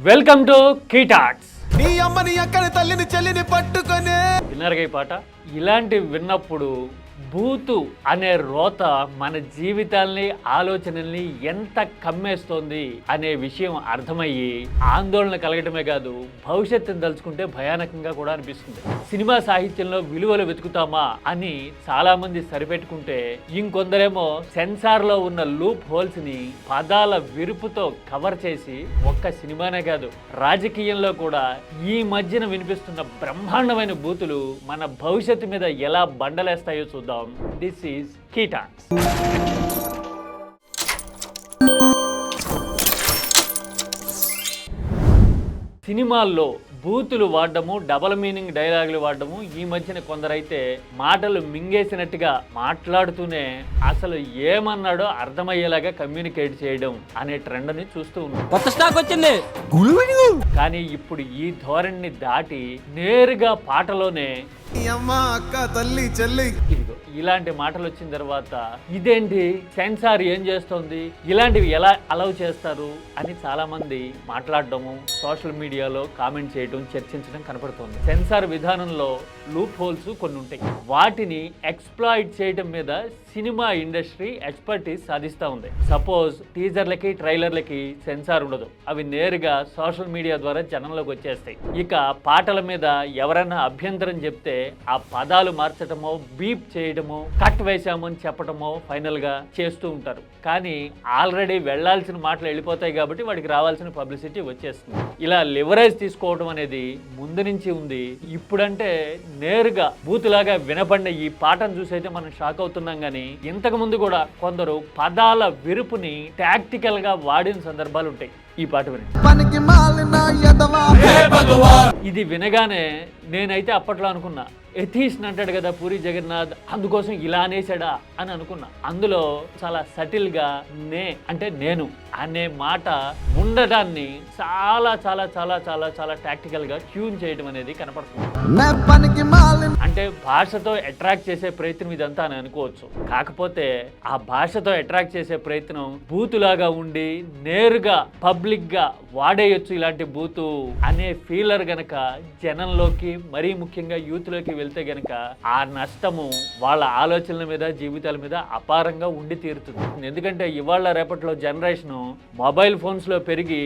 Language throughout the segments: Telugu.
వెల్కమ్ టు కీటాట్స్ నీ అమ్మని అక్కని తల్లిని చెల్లిని పట్టుకొని విన్నారుగా ఈ పాట. ఇలాంటి విన్నప్పుడు బూతు అనే రోత మన జీవితాల్ని ఆలోచనల్ని ఎంత కమ్మేస్తోంది అనే విషయం అర్థమయ్యి ఆందోళన కలగటమే కాదు భవిష్యత్తును తలుచుకుంటే భయానకంగా కూడా అనిపిస్తుంది. సినిమా సాహిత్యంలో విలువలు వెతుకుతామా అని చాలా మంది సరిపెట్టుకుంటే ఇంకొందరేమో సెన్సార్లో ఉన్న లూప్ హోల్స్ని పదాల విరుపుతో కవర్ చేసి ఒక్క సినిమానే కాదు రాజకీయంలో కూడా ఈ మధ్యన వినిపిస్తున్న బ్రహ్మాండమైన బూతులు మన భవిష్యత్తు మీద ఎలా బండలేస్తాయో చూద్దాం. దిస్ ఈజ్ కీటాన్స్ సినిమాల్లో బూతులు వాడడము డబల్ మీనింగ్ డైలాగులు వాడడము ఈ మధ్యన కొందరైతే మాటలు మింగేసినట్టుగా మాట్లాడుతూనే అసలు ఏమన్నాడో అర్థమయ్యేలాగా కమ్యూనికేట్ చేయడం అనే ట్రెండ్ని చూస్తూ ఉన్నాం. కొత్త స్టాక్ వచ్చింది. కానీ ఇప్పుడు ఈ ధోరణిని దాటి నేరుగా పాటలోనే నీ అమ్మ అక్క తల్లి చెల్లి. ఇలాంటి మాటలు వచ్చిన తర్వాత ఇదేంటి? సెన్సార్ ఏం చేస్తోంది? ఇలాంటివి ఎలా అలౌ చేస్తారు? అని చాలామంది మాట్లాడటము మాట్లాడడము సోషల్ మీడియాలో కామెంట్ చేయడం చర్చించడం కనపడుతుంది. సెన్సార్ విధానంలో లూప్ హోల్స్ కొన్ని ఉంటాయి. వాటిని ఎక్స్ప్లాయిట్ చేయడం మీద సినిమా ఇండస్ట్రీ ఎక్స్పర్టీస్ సాధిస్తూ ఉంది. సపోజ్ టీజర్లకి ట్రైలర్లకి సెన్సార్ ఉండదు. అవి నేరుగా సోషల్ మీడియా ద్వారా జనంలోకి వచ్చేస్తాయి. ఇక పాటల మీద ఎవరైనా అభ్యంతరం చెప్తే ఆ పదాలు మార్చటమో బీప్ చేయడం చేయడమో కట్ వేసాము అని చెప్పటమో ఫైనల్గా చేస్తూ ఉంటారు. కానీ ఆల్రెడీ వెళ్ళాల్సిన మాటలు వెళ్ళిపోతాయి కాబట్టి వాడికి రావాల్సిన పబ్లిసిటీ వచ్చేస్తుంది. ఇలా లివరేజ్ తీసుకోవడం అనేది ముందు నుంచి ఉంది. ఇప్పుడంటే నేరుగా బూతులాగా వినపడిన ఈ పాటను చూసైతే మనం షాక్ అవుతున్నాం కానీ ఇంతకు ముందు కూడా కొందరు పదాల విరుపుని టాక్టికల్గా వాడిన సందర్భాలు ఉంటాయి. ఈ పాట వినండి. ఇది వినగానే నేనైతే అప్పట్లో అనుకున్నా ఎథీస్ట్ అంటాడు కదా పూరి జగన్నాథ్ అందుకోసం ఇలా అనేసాడా అని అనుకున్నా. అందులో చాలా సటిల్గా నే అంటే నేను. అనే మాట ఉండడాన్ని చాలా చాలా చాలా చాలా చాలా టాక్టికల్గా ట్యూన్ చేయడం అనేది కనపడుతుంది. అంటే భాషతో అట్రాక్ట్ చేసే ప్రయత్నం ఇదంతా అని అనుకోవచ్చు. కాకపోతే ఆ భాషతో అట్రాక్ట్ చేసే ప్రయత్నం బూతులాగా ఉండి నేరుగా పబ్లిక్గా వాడేయొచ్చు ఇలాంటి బూతు అనే ఫీలర్ గనక జనంలోకి మరీ ముఖ్యంగా యూత్లోకి వెళ్తే గనక ఆ నష్టము వాళ్ళ ఆలోచనల మీద జీవితాల మీద అపారంగా ఉండి తీరుతుంది. ఎందుకంటే ఇవాళ రేపట్లో జనరేషన్ మొబైల్ ఫోన్స్లో పెరిగి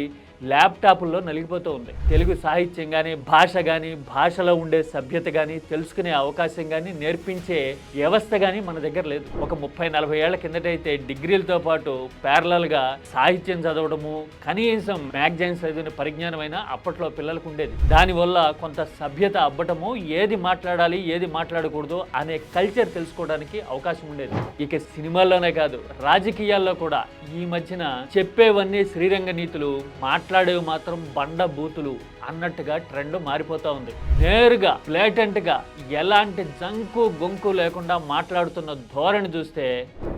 ల్యాప్టాప్లో నలిగిపోతూ ఉంది. తెలుగు సాహిత్యం కానీ భాష కానీ భాషలో ఉండే సభ్యత కానీ తెలుసుకునే అవకాశం కానీ నేర్పించే వ్యవస్థ కానీ మన దగ్గర లేదు. ఒక ముప్పై నలభై ఏళ్ళ కిందటైతే డిగ్రీలతో పాటు ప్యారలల్గా సాహిత్యం చదవడము కనీసం మ్యాగజైన్స్ చదివిన పరిజ్ఞానమైనా అప్పట్లో పిల్లలకు ఉండేది. దానివల్ల కొంత సభ్యత అబ్బటము ఏది మాట్లాడాలి ఏది మాట్లాడకూడదు అనే కల్చర్ తెలుసుకోవడానికి అవకాశం ఉండేది. ఇక సినిమాల్లోనే కాదు రాజకీయాల్లో కూడా ఈ మధ్యన చెప్పేవన్నీ శ్రీరంగ నీతులు మాట్లా మాట్లాడేవి మాత్రం బండ బూతులు అన్నట్టుగా ట్రెండ్ మారిపోతా ఉంది. నేరుగా బ్లేటెంట్గా ఎలాంటి జంకు గొంకు లేకుండా మాట్లాడుతున్న ధోరణి చూస్తే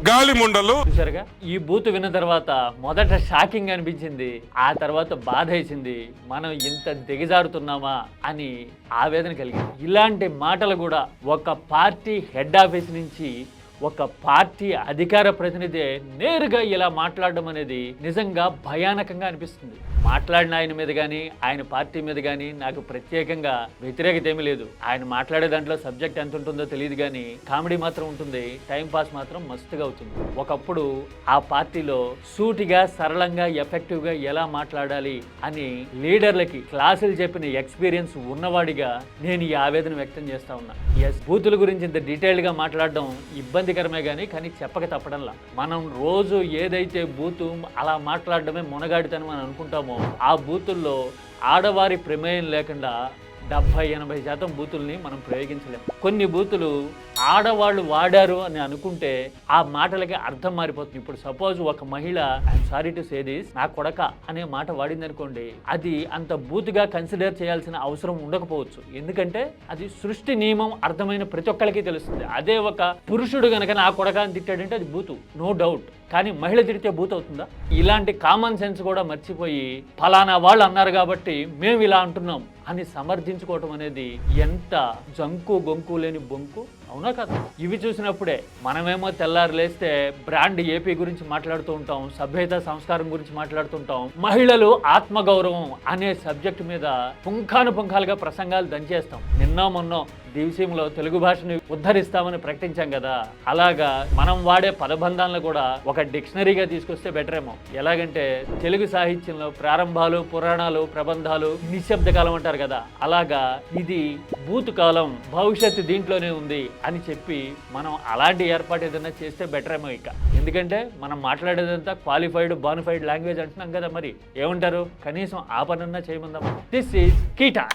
గాలి ముండలు. చూసారుగా ఈ బూతు విన్న తర్వాత మొదట షాకింగ్ అనిపించింది ఆ తర్వాత బాధ వేసింది మనం ఇంత దిగజారుతున్నామా అని ఆవేదన కలిగింది. ఇలాంటి మాటలు కూడా ఒక పార్టీ హెడ్ ఆఫీస్ నుంచి ఒక పార్టీ అధికార ప్రతినిధి నేరుగా ఇలా మాట్లాడడం అనేది నిజంగా భయానకంగా అనిపిస్తుంది. మాట్లాడిన ఆయన మీద కానీ ఆయన పార్టీ మీద కానీ నాకు ప్రత్యేకంగా వ్యతిరేకత ఏమీ లేదు. ఆయన మాట్లాడే దాంట్లో సబ్జెక్ట్ ఎంత ఉంటుందో తెలియదు కానీ కామెడీ మాత్రం ఉంటుంది టైం పాస్ మాత్రం మస్తుగా అవుతుంది. ఒకప్పుడు ఆ పార్టీలో సూటిగా సరళంగా ఎఫెక్టివ్గా ఎలా మాట్లాడాలి అని లీడర్లకి క్లాసులు చెప్పిన ఎక్స్పీరియన్స్ ఉన్నవాడిగా నేను ఈ ఆవేదన వ్యక్తం చేస్తా ఉన్నా. ఎస్ బూతుల గురించి ఇంత డీటెయిల్డ్గా మాట్లాడడం ఇబ్బందికరమే కానీ కానీ చెప్పక తప్పడంలా. మనం రోజు ఏదైతే బూతు అలా మాట్లాడడమే మునగాడితనం అని అనుకుంటామో ఆ బూతుల్లో ఆడవారి ప్రమేయం లేకుండా డెబ్భై ఎనభై శాతం బూతుల్ని మనం ప్రయోగించలేము కొన్ని బూతులు ఆడవాళ్ళు వాడారు అని అనుకుంటే ఆ మాటలకి అర్థం మారిపోతుంది. ఇప్పుడు సపోజ్ ఒక మహిళ I'm sorry to say this నా కొడక అనే మాట వాడింది అనుకోండి అది అంత బూతుగా కన్సిడర్ చేయాల్సిన అవసరం ఉండకపోవచ్చు. ఎందుకంటే అది సృష్టి నియమం అర్థమైన ప్రతి ఒక్కరికి తెలుస్తుంది. అదే ఒక పురుషుడు గనక నా కొడక అని తిట్టాడంటే అది బూతు నో డౌట్ కానీ మహిళ తిడితే బూత్ అవుతుందా? ఇలాంటి కామన్ సెన్స్ కూడా మర్చిపోయి ఫలానా వాళ్ళు అన్నారు కాబట్టి మేము ఇలా అంటున్నాం అని సమర్థించుకోవటం అనేది ఎంత జంకు గొంకు లేని బొంకు. అవునా కదా. ఇవి చూసినప్పుడే మనమేమో తెల్లారు లేస్తే బ్రాండ్ ఏపీ గురించి మాట్లాడుతూ ఉంటాం సభ్యత సంస్కారం గురించి మాట్లాడుతుంటాం మహిళలు ఆత్మగౌరవం అనే సబ్జెక్ట్ మీద పుంఖాను పుంఖాలుగా ప్రసంగాలు దంచేస్తాం. నిన్న మొన్న దివసీంలో తెలుగు భాషని ఉద్ధరిస్తామని ప్రకటించాం కదా. అలాగా మనం వాడే పదబంధాలను కూడా ఒక డిక్షనరీగా తీసుకొస్తే బెటర్ ఏమో ఎలాగంటే తెలుగు సాహిత్యంలో ప్రారంభాలు పురాణాలు ప్రబంధాలు నిశ్శబ్ద కాలం అంటారు కదా. అలాగా ఇది బూత్ కాలం భవిష్యత్తు దీంట్లోనే ఉంది అని చెప్పి మనం అలాంటి ఏర్పాటు ఏదైనా చేస్తే బెటర్ ఏమో ఇక. ఎందుకంటే మనం మాట్లాడేదంతా క్వాలిఫైడ్ బానిఫైడ్ లాంగ్వేజ్ అంటున్నాం కదా మరి. ఏమంటారు? కనీసం ఆ పనన్నా చేయమందాం దిస్ ఈజ్ కీటా